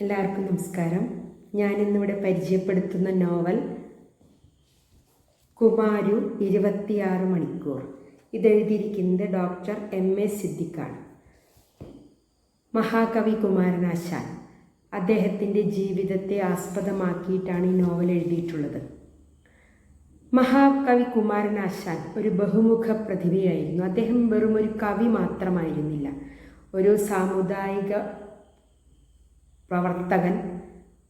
എല്ലാവർക്കും നമസ്കാരം. ഞാനിന്നിവിടെ പരിചയപ്പെടുത്തുന്ന നോവൽ കുമാരു ഇരുപത്തിയാറ് മണിക്കൂർ. ഇതെഴുതിയിരിക്കുന്നത് ഡോക്ടർ എം എ സിദ്ദിഖാണ്. മഹാകവി കുമാരനാശാൻ അദ്ദേഹത്തിന്റെ ജീവിതത്തെ ആസ്പദമാക്കിയിട്ടാണ് ഈ നോവൽ എഴുതിയിട്ടുള്ളത്. മഹാകവി കുമാരനാശാൻ ഒരു ബഹുമുഖ പ്രതിഭയായിരുന്നു. അദ്ദേഹം വെറും ഒരു കവി മാത്രമായിരുന്നില്ല. ഒരു സാമുദായിക പ്രവർത്തകൻ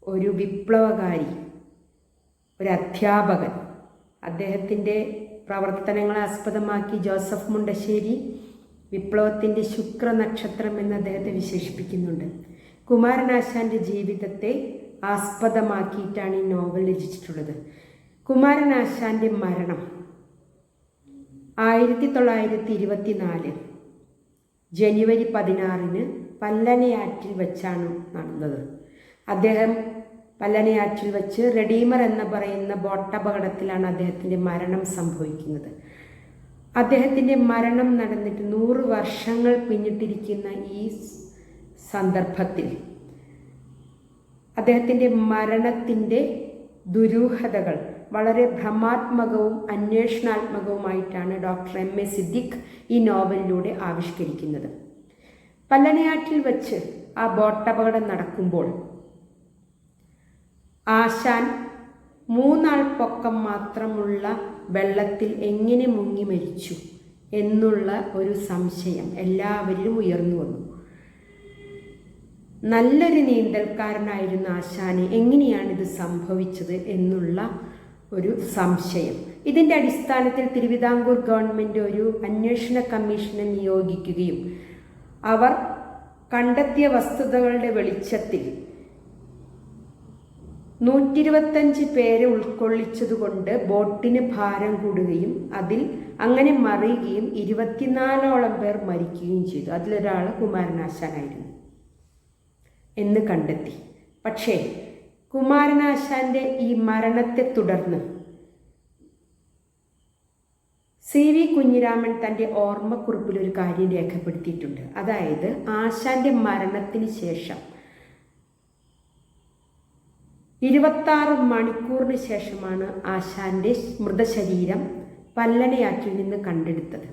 ഒരു വിപ്ലവകാരി ഒരു അധ്യാപകൻ. അദ്ദേഹത്തിന്റെ പ്രവർത്തനങ്ങളെ ആസ്പദമാക്കി ജോസഫ് മുണ്ടശ്ശേരി വിപ്ലവത്തിന്റെ ശുക്ര നക്ഷത്രം എന്ന് അദ്ദേഹത്തെ വിശേഷിപ്പിക്കുന്നുണ്ട്. കുമാരനാശാന്റെ ജീവിതത്തെ ആസ്പദമാക്കിയിട്ടാണ് ഈ നോവൽ രചിച്ചിട്ടുള്ളത്. കുമാരനാശാന്റെ മരണം ആയിരത്തി തൊള്ളായിരത്തി ഇരുപത്തി നാല് ജനുവരി പതിനാറിന് പല്ലനയാറ്റിൽ വെച്ചാണ് നടന്നത്. അദ്ദേഹം പല്ലനയാറ്റിൽ വെച്ച് റെഡീമർ എന്ന് പറയുന്ന ബോട്ടപകടത്തിലാണ് അദ്ദേഹത്തിന്റെ മരണം സംഭവിക്കുന്നത്. അദ്ദേഹത്തിന്റെ മരണം നടന്നിട്ട് നൂറ് വർഷങ്ങൾ പിന്നിട്ടിരിക്കുന്ന ഈ സന്ദർഭത്തിൽ അദ്ദേഹത്തിന്റെ മരണത്തിന്റെ ദുരൂഹതകൾ വളരെ ഭ്രമാത്മകവും അന്വേഷണാത്മകവുമായിട്ടാണ് ഡോക്ടർ എം എ സിദ്ദിഖ് ഈ നോവലിലൂടെ ആവിഷ്കരിക്കുന്നത്. പല്ലനയാറ്റിൽ വച്ച് ആ ബോട്ടപകടം നടക്കുമ്പോൾ ആശാൻ മൂന്നാൾ പൊക്കം മാത്രമുള്ള വെള്ളത്തിൽ എങ്ങനെ മുങ്ങി മരിച്ചു എന്നുള്ള ഒരു സംശയം എല്ലാവരിലും ഉയർന്നു വന്നു. നല്ലൊരു നീന്തൽക്കാരനായിരുന്ന ആശാന് എങ്ങനെയാണ് ഇത് സംഭവിച്ചത് എന്നുള്ള ഒരു സംശയം. ഇതിന്റെ അടിസ്ഥാനത്തിൽ തിരുവിതാംകൂർ ഗവൺമെന്റ് ഒരു അന്വേഷണ കമ്മീഷനെ നിയോഗിക്കുകയും അവർ കണ്ടെത്തിയ വസ്തുതകളുടെ വെളിച്ചത്തിൽ നൂറ്റിരുപത്തഞ്ച് പേരെ ഉൾക്കൊള്ളിച്ചതുകൊണ്ട് ബോട്ടിന് ഭാരം കൂടുകയും അതിൽ അങ്ങനെ മറിയുകയും ഇരുപത്തിനാലോളം പേർ മരിക്കുകയും ചെയ്തു. അതിലൊരാൾ കുമാരനാശാനായിരുന്നു എന്ന് കണ്ടെത്തി. പക്ഷേ കുമാരനാശാന്റെ ഈ മരണത്തെ തുടർന്ന് സി വി കുഞ്ഞിരാമൻ തന്റെ ഓർമ്മക്കുറിപ്പിൽ ഒരു കാര്യം രേഖപ്പെടുത്തിയിട്ടുണ്ട്. അതായത് ആശാന്റെ മരണത്തിന് ശേഷം ഇരുപത്താറ് മണിക്കൂറിന് ശേഷമാണ് ആശാന്റെ മൃതശരീരം പല്ലനയാറ്റിൽ നിന്ന് കണ്ടെടുത്തത്.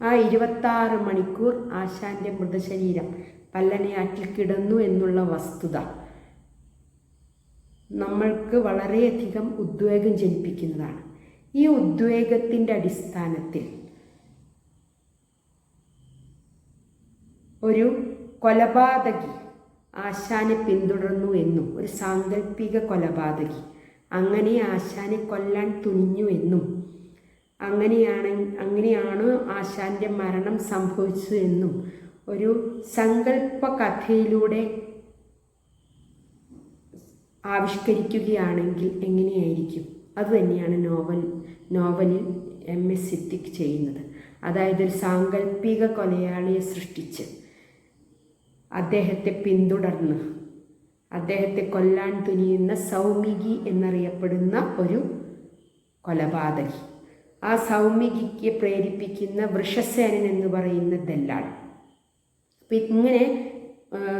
ആ ഇരുപത്താറ് മണിക്കൂർ ആശാന്റെ മൃതശരീരം പല്ലനയാറ്റിൽ കിടന്നു എന്നുള്ള വസ്തുത നമ്മൾക്ക് വളരെയധികം ഉദ്വേഗം ജനിപ്പിക്കുന്നതാണ്. ഈ ഉദ്വേഗത്തിന്റെ അടിസ്ഥാനത്തിൽ ഒരു കൊലപാതകി ആശാനെ പിന്തുടർന്നു എന്നും ഒരു സാങ്കല്പിക കൊലപാതകി അങ്ങനെ ആശാനെ കൊല്ലാൻ തുനിഞ്ഞു എന്നും അങ്ങനെയാണ് അങ്ങനെയാണ് ആശാന്റെ മരണം സംഭവിച്ചു എന്നും ഒരു സങ്കല്പ കഥയിലൂടെ ആവിഷ്കരിക്കുകയാണെങ്കിൽ എങ്ങനെയായിരിക്കും? അതുതന്നെയാണ് നോവൽ നോവലിൽ എം എസ് സിദ്ദിഖ് ചെയ്യുന്നത്. അതായത് ഒരു സാങ്കല്പിക കൊലയാളിയെ സൃഷ്ടിച്ച് അദ്ദേഹത്തെ പിന്തുടർന്ന് അദ്ദേഹത്തെ കൊല്ലാൻ തുനിയുന്ന സൗമികി എന്നറിയപ്പെടുന്ന ഒരു കൊലപാതകി. ആ സൗമികിക്ക് പ്രേരിപ്പിക്കുന്ന വൃഷസേനൻ എന്ന് പറയുന്ന ദല്ലാൾ. അപ്പം ഇങ്ങനെ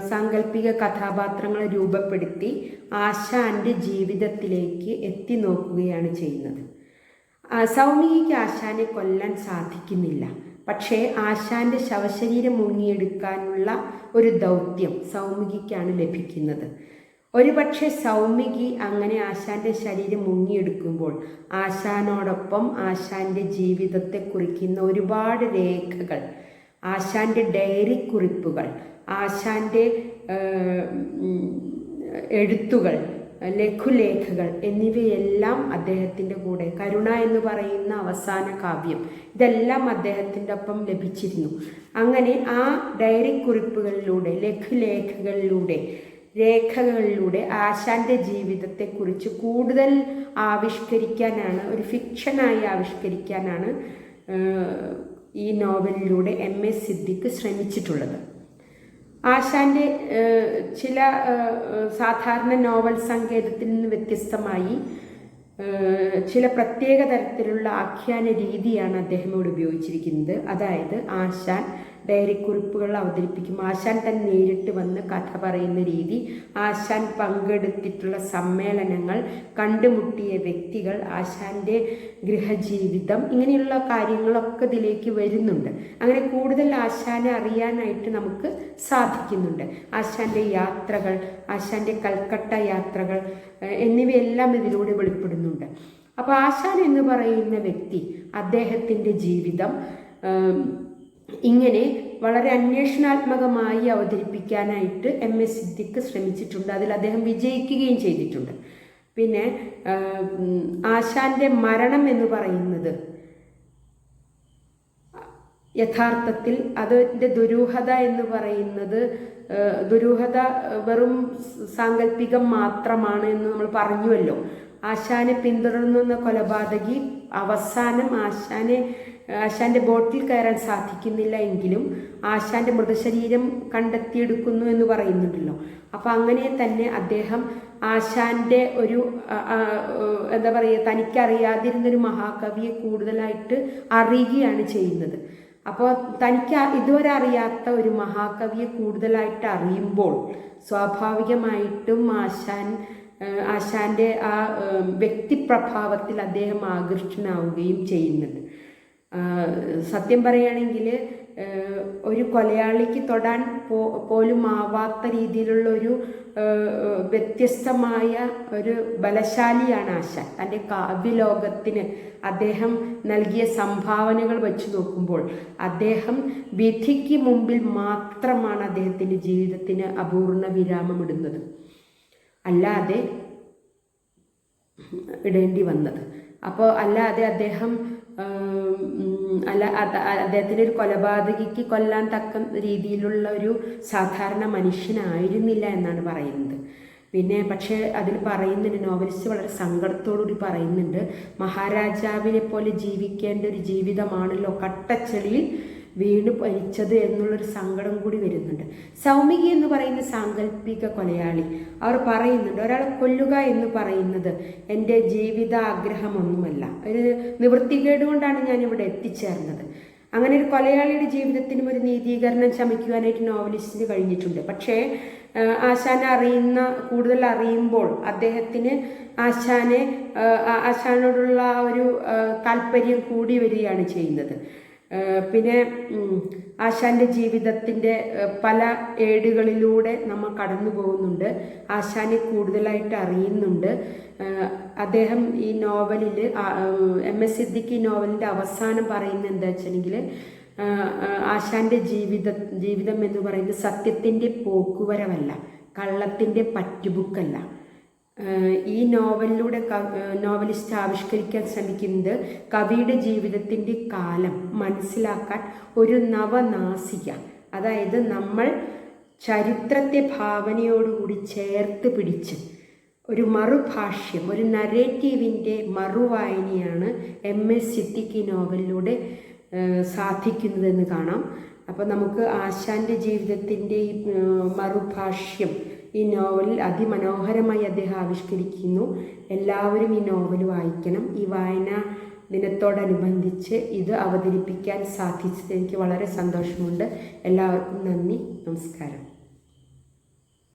സാങ്കല്പിക കഥാപാത്രങ്ങളെ രൂപപ്പെടുത്തി ആശാന്റെ ജീവിതത്തിലേക്ക് എത്തി നോക്കുകയാണ് ചെയ്യുന്നത്. സൗമികയ്ക്ക് ആശാനെ കൊല്ലാൻ സാധിക്കുന്നില്ല. പക്ഷേ ആശാന്റെ ശവശരീരം മുങ്ങിയെടുക്കാനുള്ള ഒരു ദൗത്യം സൗമികിക്കാണ് ലഭിക്കുന്നത്. ഒരുപക്ഷെ സൗമികി അങ്ങനെ ആശാന്റെ ശരീരം മുങ്ങിയെടുക്കുമ്പോൾ ആശാനോടൊപ്പം ആശാന്റെ ജീവിതത്തെ കുറിക്കുന്ന ഒരുപാട് രേഖകൾ ആശാന്റെ ഡയറി കുറിപ്പുകൾ ആശാന്റെ എഴുത്തുകൾ ലഘുലേഖകൾ എന്നിവയെല്ലാം അദ്ദേഹത്തിന്റെ കൂടെ. കരുണ എന്ന് പറയുന്ന അവസാന കാവ്യം. ഇതെല്ലാം അദ്ദേഹത്തിന്റെ ഒപ്പം ലഭിച്ചിരുന്നു. അങ്ങനെ ആ ഡയറി കുറിപ്പുകളിലൂടെ ലഘുലേഖകളിലൂടെ രേഖകളിലൂടെ ആശാന്റെ ജീവിതത്തെക്കുറിച്ച് കൂടുതൽ ആവിഷ്കരിക്കാനാണ് ഒരു ഫിക്ഷനായി ആവിഷ്കരിക്കാനാണ് ഈ നോവലിലൂടെ എം എസ് സിദ്ദിഖ് ശ്രമിച്ചിട്ടുള്ളത്. ആശാന്റെ ചില സാധാരണ നോവൽ സങ്കേതത്തിൽ നിന്ന് വ്യത്യസ്തമായി ചില പ്രത്യേക തരത്തിലുള്ള ആഖ്യാന രീതിയാണ് അദ്ദേഹം ഇവിടെ ഉപയോഗിച്ചിരിക്കുന്നത്. അതായത് ആശാൻ ഡയറി കുറിപ്പുകൾ അവതരിപ്പിക്കും. ആശാൻ തന്നെ നേരിട്ട് വന്ന് കഥ പറയുന്ന രീതി. ആശാൻ പങ്കെടുത്തിട്ടുള്ള സമ്മേളനങ്ങൾ കണ്ടുമുട്ടിയ വ്യക്തികൾ ആശാന്റെ ഗൃഹജീവിതം ഇങ്ങനെയുള്ള കാര്യങ്ങളൊക്കെ ഇതിലേക്ക് വരുന്നുണ്ട്. അങ്ങനെ കൂടുതൽ ആശാനെ അറിയാനായിട്ട് നമുക്ക് സാധിക്കുന്നുണ്ട്. ആശാന്റെ യാത്രകൾ ആശാന്റെ കൽക്കട്ട യാത്രകൾ എന്നിവയെല്ലാം ഇതിലൂടെ വെളിപ്പെടുന്നുണ്ട്. അപ്പോൾ ആശാൻ എന്ന് പറയുന്ന വ്യക്തി അദ്ദേഹത്തിന്റെ ജീവിതം ഇങ്ങനെ വളരെ അന്വേഷണാത്മകമായി അവതരിപ്പിക്കാനായിട്ട് എം എസ് സിദ്ദിഖ് ശ്രമിച്ചിട്ടുണ്ട്. അതിൽ അദ്ദേഹം വിജയിക്കുകയും ചെയ്തിട്ടുണ്ട്. പിന്നെ ആശാന്റെ മരണം എന്ന് പറയുന്നത് യഥാർത്ഥത്തിൽ അതിന്റെ ദുരൂഹത എന്ന് പറയുന്നത് ദുരൂഹത വെറും സാങ്കല്പികം മാത്രമാണ് എന്ന് നമ്മൾ പറഞ്ഞുവല്ലോ. ആശാനെ പിന്തുടർന്നുന്ന കൊലപാതകി അവസാനം ആശാനെ ആശാന്റെ ബോട്ടിൽ കയറാൻ സാധിക്കുന്നില്ല എങ്കിലും ആശാന്റെ മൃതശരീരം കണ്ടെത്തിയെടുക്കുന്നു എന്ന് പറയുന്നുണ്ടല്ലോ. അപ്പൊ അങ്ങനെ തന്നെ അദ്ദേഹം ആശാന്റെ ഒരു എന്താ പറയുക തനിക്കറിയാതിരുന്നൊരു മഹാകവിയെ കൂടുതലായിട്ട് അറിയുകയാണ് ചെയ്യുന്നത്. അപ്പോൾ തനിക്ക് ഇതുവരെ അറിയാത്ത ഒരു മഹാകവിയെ കൂടുതലായിട്ട് അറിയുമ്പോൾ സ്വാഭാവികമായിട്ടും ആശാൻ ആശാന്റെ ആ വ്യക്തിപ്രഭാവത്തിൽ അദ്ദേഹം ആകൃഷ്ടനാവുകയും ചെയ്യുന്നുണ്ട്. സത്യം പറയുകയാണെങ്കിൽ ഒരു കൊലയാളിക്ക് തൊടാൻ പോ പോലും ആവാത്ത രീതിയിലുള്ള ഒരു വ്യത്യസ്തമായ ഒരു ബലശാലിയാണ് ആശ. തന്റെ കാവ്യലോകത്തിന് അദ്ദേഹം നൽകിയ സംഭാവനകൾ വെച്ച് നോക്കുമ്പോൾ അദ്ദേഹം വിധിക്ക് മുമ്പിൽ മാത്രമാണ് അദ്ദേഹത്തിന്റെ ജീവിതത്തിന് അപൂർണ വിരാമമിടുന്നത്. അല്ലാതെ ഇടേണ്ടി വന്നത്. അപ്പോൾ അല്ലാതെ അദ്ദേഹം അല്ല അദ്ദേഹത്തിന്റെ ഒരു കൊലപാതകിക്ക് കൊല്ലാൻ തക്ക രീതിയിലുള്ള ഒരു സാധാരണ മനുഷ്യനായിരുന്നില്ല എന്നാണ് പറയുന്നത്. പിന്നെ പക്ഷേ അതിൽ പറയുന്നുണ്ട് നോവലിസ്റ്റ് വളരെ സങ്കടത്തോടുകൂടി പറയുന്നുണ്ട് മഹാരാജാവിനെ പോലെ ജീവിക്കേണ്ട ഒരു ജീവിതമാണല്ലോ കട്ടച്ചെളിയിൽ വീണ് മരിച്ചത് എന്നുള്ളൊരു സങ്കടം കൂടി വരുന്നുണ്ട്. സൗമികി എന്ന് പറയുന്ന സാങ്കല്പിക കൊലയാളി അവർ പറയുന്നുണ്ട് ഒരാളെ കൊല്ലുക എന്ന് പറയുന്നത് എന്റെ ജീവിത ആഗ്രഹമൊന്നുമല്ല ഒരു നിവൃത്തികേട് കൊണ്ടാണ് ഞാൻ ഇവിടെ എത്തിച്ചേർന്നത്. അങ്ങനെ ഒരു കൊലയാളിയുടെ ജീവിതത്തിനും ഒരു നീതീകരണം ശമിക്കുവാനായിട്ട് നോവലിസ്റ്റിന് കഴിഞ്ഞിട്ടുണ്ട്. പക്ഷേ ആശാനെ അറിയുന്ന കൂടുതൽ അറിയുമ്പോൾ അദ്ദേഹത്തിന് ആശാനെ ആശാനോടുള്ള ഒരു താല്പര്യം കൂടി വരികയാണ് ചെയ്യുന്നത്. പിന്നെ ആശാന്റെ ജീവിതത്തിന്റെ പല ഏടുകളിലൂടെ നമ്മൾ കടന്നു പോകുന്നുണ്ട്. ആശാനെ കൂടുതലായിട്ട് അറിയുന്നുണ്ട്. അദ്ദേഹം ഈ നോവലിൽ എം എസ് സിദ്ദിഖ് ഈ നോവലിന്റെ അവസാനം പറയുന്നത് എന്താ വെച്ചിട്ടുണ്ടെങ്കിൽ ആശാന്റെ ജീവിത ജീവിതം എന്ന് പറയുന്നത് സത്യത്തിന്റെ പോക്കുവരവല്ല കള്ളത്തിന്റെ പറ്റുബുക്കല്ല ഈ നോവലിലൂടെ നോവലിസ്റ്റ് ആവിഷ്കരിക്കാൻ ശ്രമിക്കുന്നത് കവിയുടെ ജീവിതത്തിന്റെ കാലം മനസ്സിലാക്കാൻ ഒരു നവനാസിക. അതായത് നമ്മൾ ചരിത്രത്തെ ഭാവനയോടുകൂടി ചേർത്ത് പിടിച്ച് ഒരു മറുഭാഷ്യം ഒരു നരേറ്റീവിന്റെ മറുവായനയാണ് എം എസ് സിദ്ദിഖി നോവലിലൂടെ സാധിക്കുന്നതെന്ന് കാണാം. അപ്പോൾ നമുക്ക് ആശാന്റെ ജീവിതത്തിന്റെ ഈ മറുഭാഷ്യം ഈ നോവലിൽ അതിമനോഹരമായി അദ്ദേഹം ആവിഷ്കരിക്കുന്നു. എല്ലാവരും ഈ നോവൽ വായിക്കണം. ഈ വായന ദിനത്തോടനുബന്ധിച്ച് ഇത് അവതരിപ്പിക്കാൻ സാധിച്ചത് എനിക്ക് വളരെ സന്തോഷമുണ്ട്. എല്ലാവർക്കും നന്ദി. നമസ്കാരം.